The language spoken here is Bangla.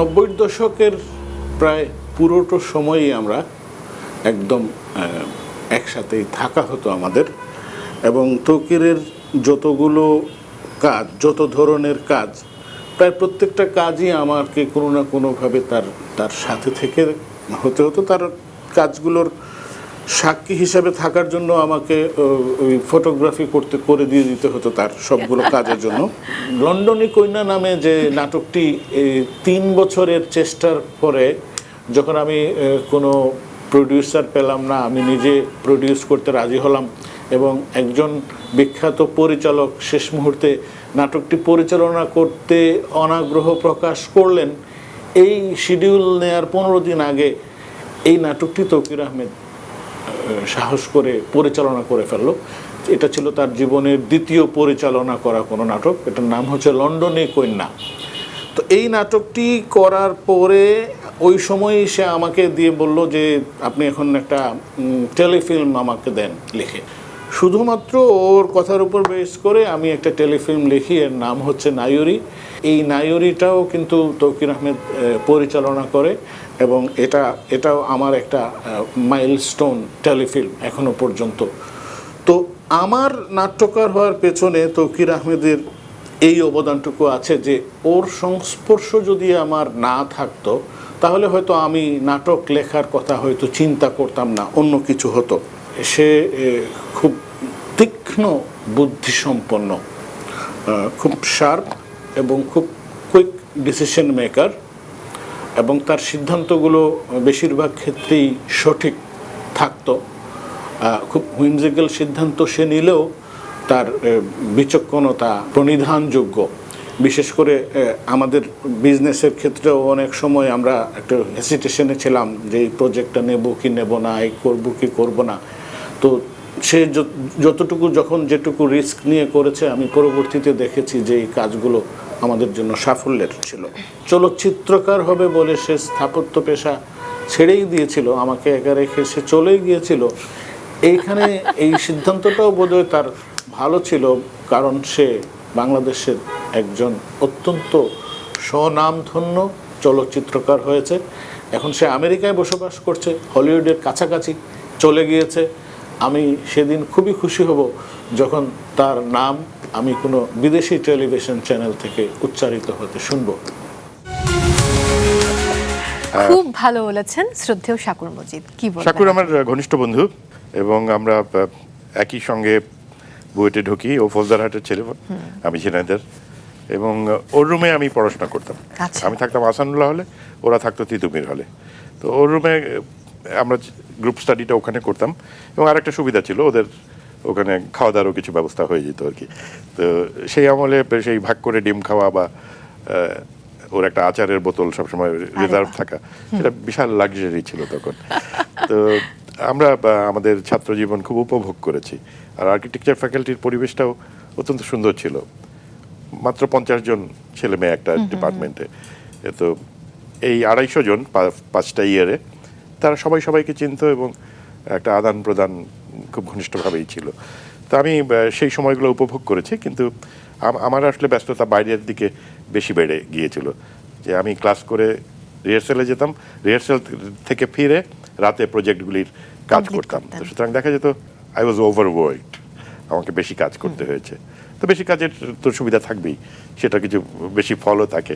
নব্বই দশকের প্রায় পুরোটো সময়ই আমরা একদম একসাথেই থাকা হতো আমাদের এবং তকিরের যতগুলো কাজ, যত ধরনের কাজ, প্রায় প্রত্যেকটা কাজই আমাকে কোনো না কোনোভাবে তার তার সাথে থেকে হতে হতো। তার কাজগুলোর সাক্ষী হিসাবে থাকার জন্য আমাকে ওই ফটোগ্রাফি করতে, করে দিয়ে দিতে হতো তার সবগুলো কাজের জন্য। লন্ডনী কন্যা নামে যে নাটকটি তিন বছরের চেষ্টার পরে যখন আমি কোনো প্রডিউসার পেলাম না, আমি নিজে প্রডিউস করতে রাজি হলাম এবং একজন বিখ্যাত পরিচালক শেষ মুহূর্তে নাটকটি পরিচালনা করতে অনাগ্রহ প্রকাশ করলেন, এই শিডিউল নেয়ার পনেরো দিন আগে এই নাটকটি তৌকির আহমেদ সাহস করে পরিচালনা করে ফেলল। এটা ছিল তার জীবনের দ্বিতীয় পরিচালনা করা কোনো নাটক। এটার নাম হচ্ছে লন্ডনে কন্যা। তো এই নাটকটি করার পরে ওই সময়ই সে আমাকে দিয়ে বলল যে, আপনি এখন একটা টেলিফিল্ম আমাকে দেন লিখে। শুধুমাত্র ওর কথার উপর বেস করে আমি একটা টেলিফিল্ম লিখি, এর নাম হচ্ছে নায়রি এই নায়রিটাও কিন্তু তৌকির আহমেদ পরিচালনা করে এবং এটা, এটাও আমার একটা মাইলস্টোন টেলিফিল্ম এখনও পর্যন্ত। তো আমার নাট্যকার হওয়ার পেছনে তৌকির আহমেদের এই অবদানটুকু আছে যে, ওর সংস্পর্শ যদি আমার না থাকতো, তাহলে হয়তো আমি নাটক লেখার কথা হয়তো চিন্তা করতাম না, অন্য কিছু হতো। সে খুব তীক্ষ্ণ বুদ্ধিসম্পন্ন খুব শার্প এবং খুব কুইক ডিসিশন মেকার এবং তার সিদ্ধান্তগুলো বেশিরভাগ ক্ষেত্রেই সঠিক থাকতো। খুব হুইমজিক্যাল সিদ্ধান্ত সে নিলেও তার বিচক্ষণতা, প্রণিধানযোগ্য বিশেষ করে আমাদের বিজনেসের ক্ষেত্রেও অনেক সময় আমরা একটা হেসিটেশনে ছিলাম যে এই প্রজেক্টটা নেব কি নেব না, এই করব কি করব না। তো সে যত- যতটুকু যখন যেটুকু রিস্ক নিয়ে করেছে, আমি পরবর্তীতে দেখেছি যে এই কাজগুলো আমাদের জন্য সাফল্যের ছিল। চলচ্চিত্রকার হবে বলে সে স্থাপত্য পেশা ছেড়েই দিয়েছিল, আমাকে একা রেখে সে চলেই গিয়েছিল। এইখানে এই সিদ্ধান্তটাও বোধহয় তার ভালো ছিল, কারণ সে বাংলাদেশের একজন অত্যন্ত স্বনামধন্য চলচ্চিত্রকার হয়েছে। এখন সে আমেরিকায় বসবাস করছে হলিউডের কাছাকাছি চলে গিয়েছে। আমি সেদিন খুবই খুশি হব যখন তার নাম আমি কোনো বিদেশি টেলিভিশন চ্যানেল থেকে উচ্চারিত হতে শুনব। খুব ভালো বলেছেন শ্রদ্ধেয় শাকুর মজিদ কি বলবেন? শাকুর আমার ঘনিষ্ঠ বন্ধু এবং আমরা একই সঙ্গে বুয়েটে ঢুকি ও ফৌজদারহাটের ছেলে আমি ঝিনাইদের এবং ওর রুমে আমি পড়াশোনা করতাম। আচ্ছা। আমি থাকতাম আসানুল্লাহ হলে ওরা থাকতো তিতুমির হলে। তো ওর রুমে আমরা গ্রুপ স্টাডিটা ওখানে করতাম এবং আরেকটা সুবিধা ছিল ওদের ওখানে খাওয়া দাওয়ারও কিছু ব্যবস্থা হয়ে যেত আর কি। তো সেই আমলে সেই ভাগ করে ডিম খাওয়া বা ওর একটা আচারের বোতল সবসময় রিজার্ভ থাকা সেটা বিশাল লাক্সারি ছিল তখন। তো আমরা আমাদের ছাত্র জীবন খুব উপভোগ করেছি। আর আর্কিটেকচার ফ্যাকাল্টির পরিবেশটাও অত্যন্ত সুন্দর ছিল। মাত্র পঞ্চাশ জন ছেলে মেয়ে একটা ডিপার্টমেন্টে তো এই আড়াইশো জন পা- পাঁচটা ইয়ারে তারা সবাই সবাইকে চিনত এবং একটা আদান প্রদান খুব ঘনিষ্ঠভাবেই ছিল। তো আমি সেই সময়গুলো উপভোগ করেছি কিন্তু আমার আসলে ব্যস্ততা বাইরের দিকে বেশি বেড়ে গিয়েছিল। যে আমি ক্লাস করে রিহার্সেলে যেতাম রিহার্সেল থেকে ফিরে রাতে প্রজেক্টগুলির কাজ করতাম। তো সুতরাং দেখা যেত আই ওয়াজ ওভারওয়ার্কড আমাকে বেশি কাজ করতে হয়েছে। তো বেশি কাজের তো সুবিধা থাকবেই সেটা কিছু বেশি ফলও থাকে।